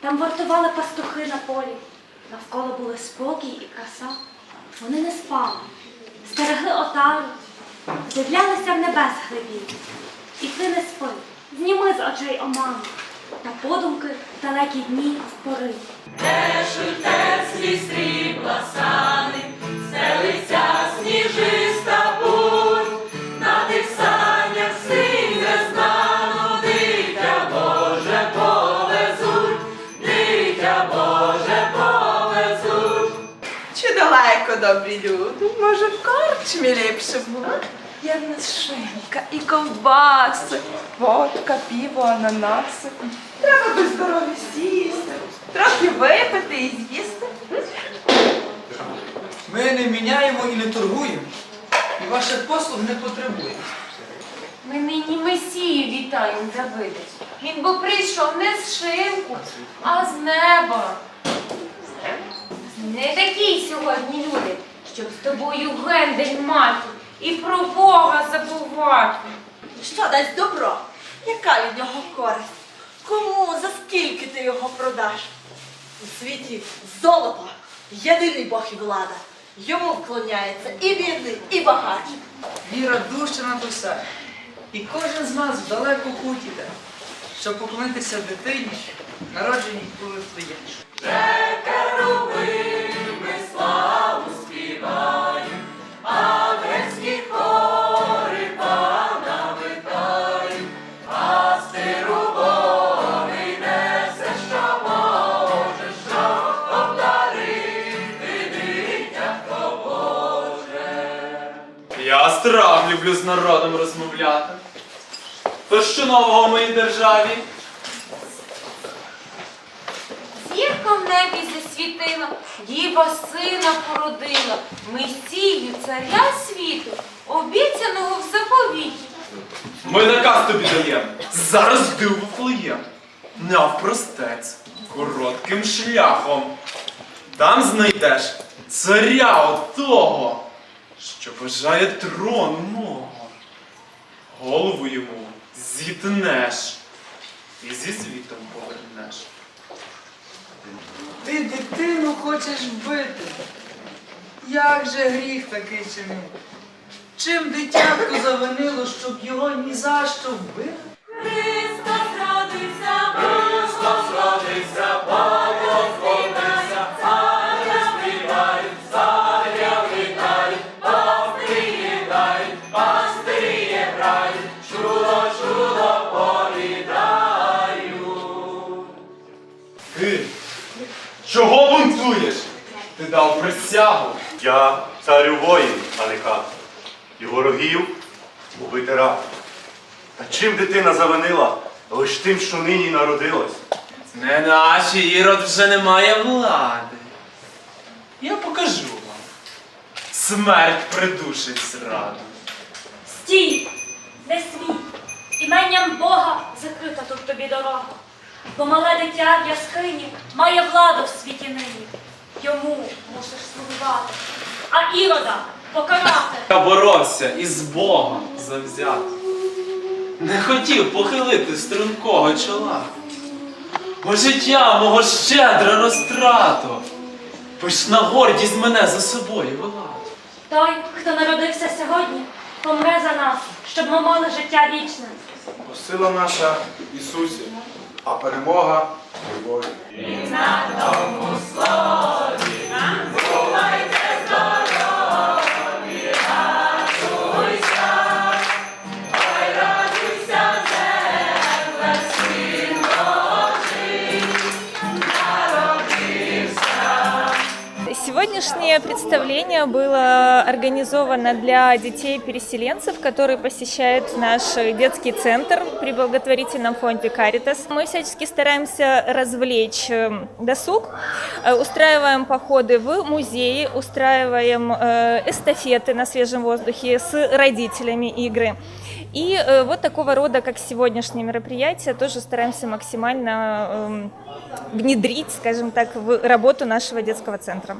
Там вартували пастухи на полі. Навколо були спокій і краса. Вони не спали, стерегли отару, дивлялися в небес глибі. І ти не спи, зніми з очей оману, та подумки в далекі дні в пори. Далеко, добрі? Може, в корчмі ліпше було? Нас шинка і ковбаси, водка, піво, ананаси. Треба би здорові сісти, трохи випити і з'їсти. Ми не міняємо і не торгуємо, і ваших послуг не потребуємо. Ми нині Месію вітаємо, Давиде. Він бо прийшов не з шинку, а з неба. Не такі сьогодні люди, щоб з тобою гендель мати і про Бога забувати. Що дасть добро? Яка від нього користь? Кому, за скільки ти його продаш? У світі золото, єдиний Бог і влада. Йому вклоняється і бідний, і багач. Віра дужче над усе. І кожен з нас в далеку путь іде, щоб поклонитися дитині, народженій у Вифлеємі. Я страх люблю з народом розмовляти. То що нового в моїй державі? Зірка в небі засвітила, діва сина породила, Месію, царя світу, обіцяного в заповіті. Ми наказ тобі даємо. Зараз йди у Навпростець, коротким шляхом. Там знайдеш царя отого, що бажає трону мого. Голову йому зітнеш і зі світом повернеш. Ти дитину хочеш вбити. Як же гріх такий чинив? Чим дитятко завинило, щоб його ні за що вбили? Ти чого бунтуєш? Ти дав присягу. Я царю воїн, а не хан. І ворогів убити рад. Та чим дитина завинила? Лиш тим, що нині народилась. Не наші ірод вже не має влади. Я покажу вам. Смерть придушить зраду. Стій, не смій, іменням Бога закрита тут тобі дорога. Бо мале дитя в яскині має владу в світі нині. Йому мусиш слугувати, а ірода покарати. Я боровся із Богом завзято. Не хотів похилити стрункого чола. Бо життя мого щедра розтрату. Пишна гордість мене за собою вела. Той, хто народився сьогодні, помре за нас, щоб ми мали життя вічне. Бо сила наша Ісусі, а перемога в Божі. Сегодняшнее представление было организовано для детей-переселенцев, которые посещают наш детский центр при благотворительном фонде Caritas. Мы всячески стараемся развлечь э, досуг, э, устраиваем походы в музеи, устраиваем э, эстафеты на свежем воздухе с родителями игры. И вот такого рода, как сегодняшнее мероприятие, тоже стараемся максимально эм, внедрить, скажем так, в работу нашего детского центра.